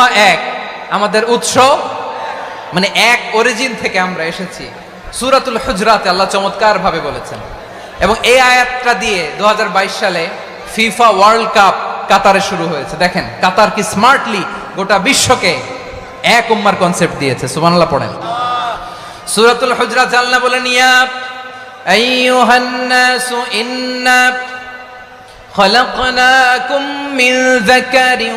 উম্মা এক। আমাদের উৎস? মানে এক অরিজিন থেকে আমরা এসেছি। সুরাতুল হুজরাতে আল্লাহ চমৎকার ভাবে বলেছেন। এবং এই আয়াতটা দিয়ে দু সালে ফিফা ওয়ার্ল্ড কাপ কাতারে শুরু হয়েছে। দেখেন, কাতার কি স্মার্টলি গোটা বিশ্বকে এক উম্মার কনসেপ্ট দিয়েছে। সুমানাল্লাহ পড়েন। সুরাতুল হুজরা জাল্লা বলে ইয়াব আইয়ুহান্নাসু ইন্না খলকনাকুম মিন যাকারিন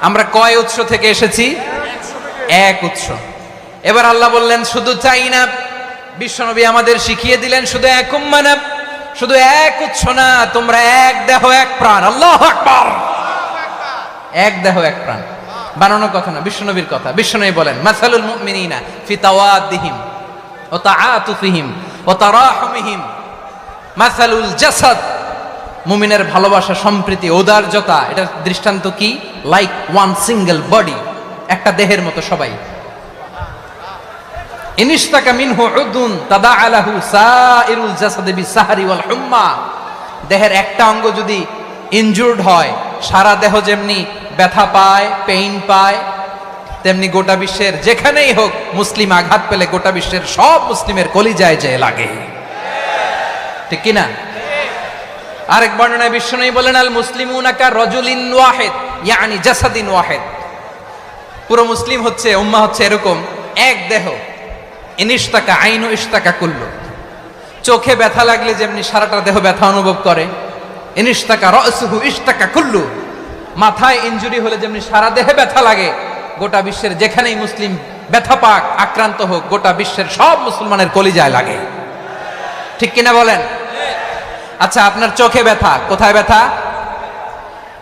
আমরা কয় উৎস থেকে এসেছি? এক উৎস। এবার আল্লাহ বললেন, শুধু চাই না বিশ্বনবী আমাদের শিখিয়ে দিলেন, শুধু এক উম্মা না শুধু এক উৎস না, তোমরা এক দেহ, এক প্রাণ। আল্লাহ আকবার। এক দেহ, এক প্রাণ। বানানোর কথা না, বিশ্বনবীর কথা। বিশ্বনবী বলেন, মাসালুল মুমিনিনা ফি তাওয়াদিহিম ও তাআতুফিহিম ও তারাহুমিহিম। মাসালুল জাসাদ। মুমিনের ভালোবাসা, সম্প্রীতি ঔদার্যতা এটা দৃষ্টান্ত কি? লাইক ওয়ান সিঙ্গেল বডি একটা দেহের মতো সবাই। ইনিস্তাকা মিনহু উদুন তাদা আলাহু দেহের একটা অঙ্গ যদি ইনজুর্ড হয়, সারা দেহ যেমনি ব্যথা পায় পেইন পায়, তেমনি গোটা বিশ্বের যেখানেই হোক মুসলিম আঘাত পেলে গোটা বিশ্বের সব মুসলিমের কলিজায় যে লাগে। ঠিক কিনা? আরেক বর্ণনায় বিশ্বনবী বলেন, আল মুসলিমুন আকা রজুলিন ওয়াহেদ। ইয়ানি জাসাদিন ওয়াহেদ। পুরো মুসলিম হচ্ছে, উম্মা হচ্ছে এরকম, এক দেহ। ইনিস্তাকা আইনু ইস্তাকা কুল্লু। চোখে ব্যথা লাগলে যেমনি সারাটা দেহ ব্যথা অনুভব করে ইনিস্তাকা রসুহু ইস্তাকা কুল্লু। মাথায় ইনজুরি হলে যেমনি সারা দেহে ব্যথা লাগে, গোটা বিশ্বের যেখানেই মুসলিম ব্যথা পাক, আক্রান্ত হোক, গোটা বিশ্বের সব মুসলমানের কলিজায় লাগে। ঠিক কিনা বলেন? আচ্ছা আপনার চোখে ব্যথা, কোথায় ব্যথা?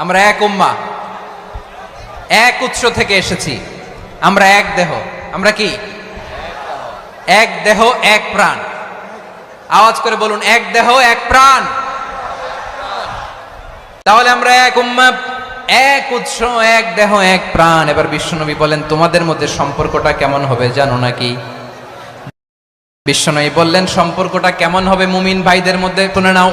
আমরা এক উম্মা। এক উৎস থেকে এসেছি। আমরা এক দেহ। আমরা কি? এক দেহ, এক প্রাণ। আওয়াজ করে বলুন, এক দেহ, এক প্রাণ। তাহলে আমরা এক উম্মা, এক উৎস, এক দেহ, এক প্রাণ। এবার বিশ্বনবী বলেন, তোমাদের মধ্যে সম্পর্কটা কেমন হবে জানো নাকি? বিশ্বনবী বললেন, সম্পর্কটা কেমন হবে মুমিন ভাইদের মধ্যে? শুনে নাও।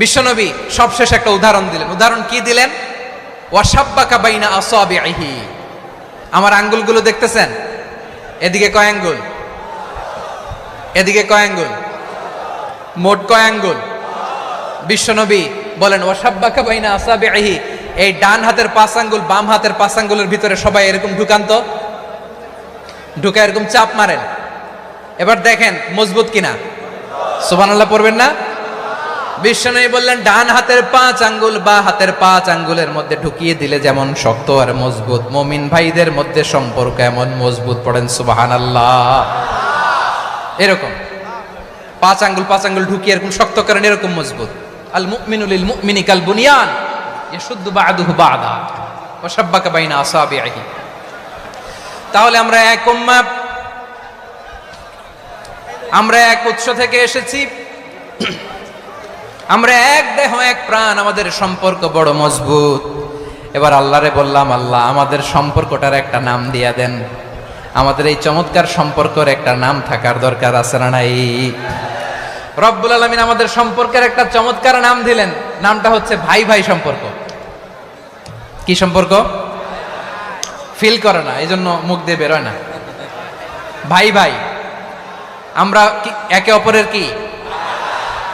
বিশ্বনবী সবশেষ একটা উদাহরণ দিলেন। উদাহরণ কি দিলেন? ওয়াসাব্বাকা বাইনা আসাবিহি আমার আঙ্গুলগুলো দেখতেছেন? এদিকে কয় আঙ্গুল? এদিকে কয় আঙ্গুল? মোট কয় আঙ্গুল? বিশ্বনবী বলেন ওয়াসাব্বাকা বাইনা আসাবিহি এই ডান হাতের পাঁচ আঙ্গুল, বাম হাতের পাঁচ আঙ্গুলের ভিতরে সবাই এরকম ঢুকান্ত? ঢুকে এরকম চাপ মারেন। এবার দেখেন, মজবুত কিনা? সুবহানাল্লাহ পড়বেন না? বিশ্বনবী বললেন, ডান হাতের পাঁচ আঙ্গুল বা হাতের পাঁচ আঙ্গুলের মধ্যে ঢুকিয়ে দিলে যেমন শক্ত আর মজবুত। মমিন ভাইদের মধ্যে সম্পর্ক এমন মজবুত, পড়েন সুবহানাল্লাহ। এরকম। পাঁচ আঙ্গুল পাঁচ আঙ্গুল ঢুকিয়ে এরকম শক্ত করেন, এরকম মজবুত। আল মুমিনুল মুমিনি কাল বুনিয়ান, ইয়াশুদ্দু বা'দুহু বা'দা, ওয়া শাব্বাকা বাইনা আসাবিহি তাহলে আমরা এক উম্মা আমরা এক উৎস থেকে এসেছি। আমরা এক দেহ, এক প্রাণ, আমাদের সম্পর্ক বড় মজবুত। এবার আল্লাহরে বললাম, আল্লাহ, আমাদের সম্পর্কটার একটা নাম দিয়া দেন। আমাদের এই চমৎকার সম্পর্কের একটা নাম থাকার দরকার আছে না নাই? রব্বুল আলমিন আমাদের সম্পর্কের একটা চমৎকার নাম দিলেন। নামটা হচ্ছে ভাই ভাই সম্পর্ক। কি সম্পর্ক? ফিল করে না এই জন্য মুখ দিয়ে বেরোয় না। ভাই ভাই। আমরা একে অপরের কি?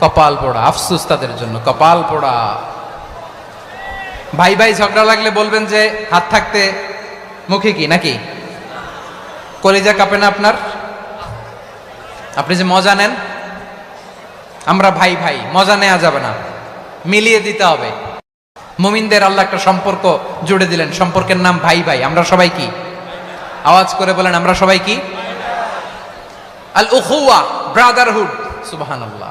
কপাল পোড়া, আফসুস তাদের জন্য, কপাল পোড়া। ভাই ভাই, ঝগড়া লাগলে বলবেন যে হাত থাকতে মুখে কি, নাকি? কলিজা কাঁপে না আপনার? আপনি যে মজা নেন, আমরা ভাই ভাই, মজা নেওয়া যাবে না, মিলিয়ে দিতে হবে। মুমিনদের আল্লাহ একটা সম্পর্ক জুড়ে দিলেন, সম্পর্কের নাম ভাই ভাই, আমরা সবাই কি? আওয়াজ করে বলেন, আমরা সবাই কি? আল উখুয়া ব্রাদারহুড, সুবহানাল্লাহ।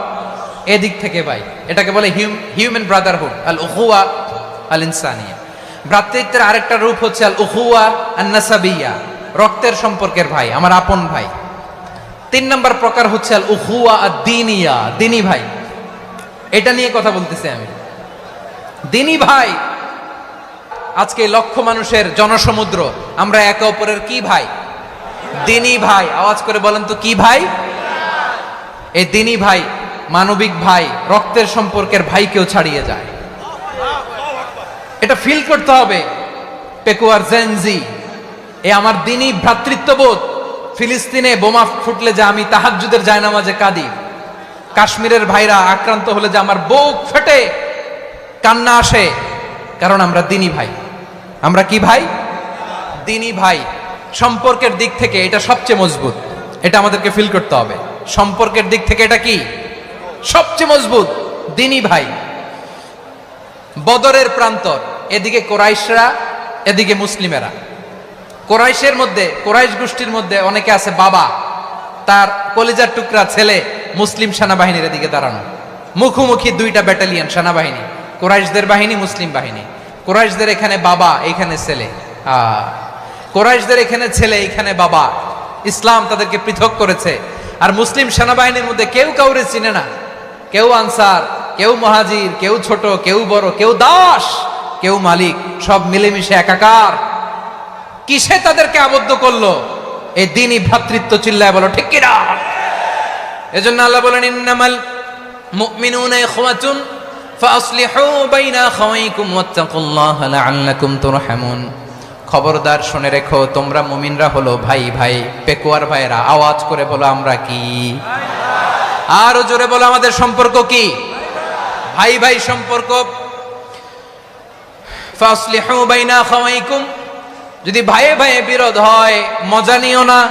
এদিক থেকে ভাই, এটাকে বলে হিউম্যান ব্রাদারহুড আল উহুয়া আল ইনসানিয়া ভ্রাতৃত্বের আরেকটা রূপ হচ্ছে আল উহুয়া আন্নাসাবিয়া রক্তের সম্পর্কের ভাই, আমার আপন ভাই। তিন নম্বর প্রকার হচ্ছে আল উহুয়া আর দিনিয়া দিনী ভাই। এটা নিয়ে কথা বলতেছি আমি। দিনী ভাই, আজকে লক্ষ মানুষের জনসমুদ্র, আমরা একে অপরের কি ভাই? দিনী ভাই। আওয়াজ করে বলেন তো কি ভাই? এই দিনী ভাই মানবিক ভাই, রক্তের সম্পর্কের ভাইকেও ছাড়িয়ে যায়। এটা ফিল করতে হবে। পেকুয়ার জেনজি এ আমার দিনই ভ্রাতৃত্ববোধ। ফিলিস্তিনে বোমা ফুটলে যে আমি তাহাজ্জুদের জায়নামাজে কাঁদি। কাশ্মীরের ভাইরা আক্রান্ত হলে যে আমার বুক ফেটে। কান্না আসে, কারণ আমরা দিনী ভাই। আমরা কি ভাই? দিনী ভাই। সম্পর্কের দিক থেকে এটা সবচেয়ে মজবুত। এটা আমাদেরকে ফিল করতে হবে। সম্পর্কের দিক থেকে এটা কি? সবচেয়ে মজবুত, দিনী ভাই। বদরের প্রান্তর, এদিকে কোরাইশরা, এদিকে মুসলিমেরা। কোরাইশের মধ্যে, কোরাইশ গোষ্ঠীর মধ্যে অনেকে আছে বাবা, তার কলিজার টুকরা ছেলে মুসলিম সেনাবাহিনীর এদিকে দাঁড়ানো। মুখোমুখি দুইটা ব্যাটালিয়ন সেনাবাহিনী, কোরাইশদের বাহিনী, মুসলিম বাহিনী। কোরাইশদের এখানে বাবা, এখানে ছেলে। কোরাইশদের এখানে ছেলে, এখানে বাবা। ইসলাম তাদেরকে পৃথক করেছে। আর মুসলিম সেনাবাহিনীর মধ্যে কেউ কাউরে চিনে না। কেউ আনসার, কেউ মহাজির, কেউ ছোট, কেউ বড়, কেউ দাস, কেউ মালিক, সব মিলেমিশে একাকার। কিসে তাদেরকে আবদ্ধ করল? এই দিনই ভ্রাতৃত্ব চিল্লায় বলো, ঠিক কিনা? এজন্য আল্লাহ বলেন, ইন্নামাল মুমিনুনা ইখওয়াতুন ফাসলিহু বাইনা আখাওয়াইকুম ওয়াত্তাকুল্লাহা লাআল্লাকুম তুরহামুন। খবরদার শুনে রেখো, তোমরা মুমিনরা হলো ভাই ভাই, পেকুয়ার ভাইরা আওয়াজ করে বলো, আমরা কি? আরও জোরে বলো, আমাদের সম্পর্ক কি? ভাই ভাই সম্পর্ক। যদি ভাইয়ে ভাইয়ে বিরোধ হয়, মজা নিও না।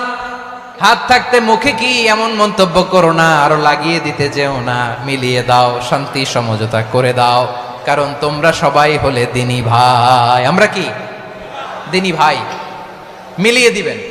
হাত থাকতে মুখে কি এমন মন্তব্য করো না, আরও লাগিয়ে দিতে যেও না। মিলিয়ে দাও, শান্তি, সমঝোতা করে দাও। কারণ তোমরা সবাই হলে দিনী ভাই। আমরা কি? দিনী ভাই। মিলিয়ে দিবেন।